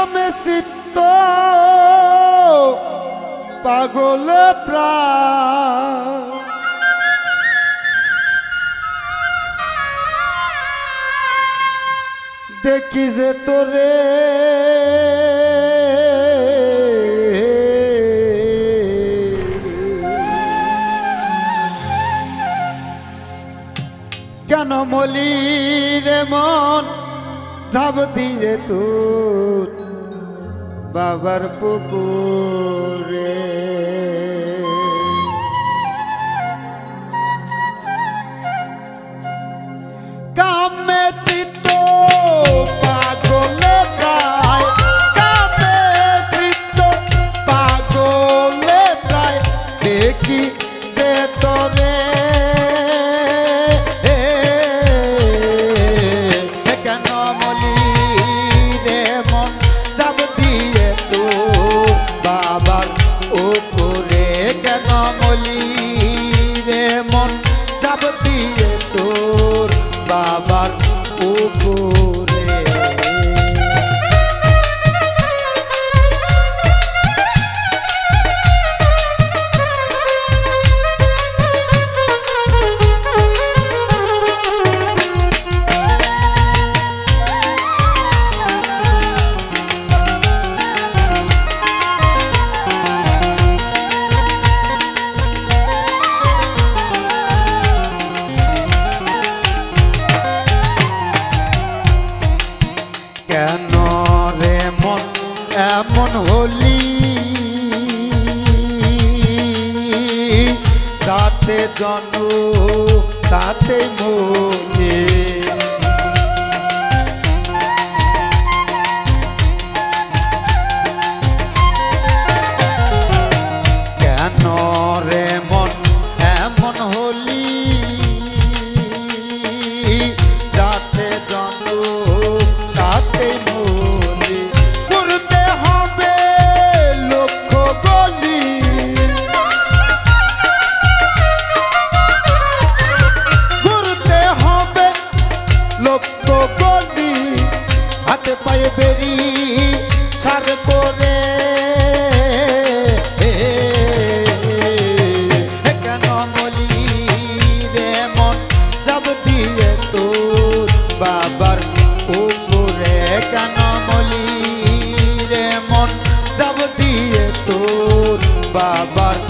নামে চিত্ত পাগল দেখি যে তোরে। কেন মলি রে মন যাব দিয়ে তোর বাবার পুকুরে। Baba. তাতে জন্ম তাতে মনে Barbara.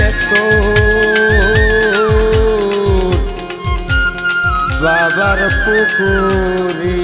ডাক বাবার পুকুরি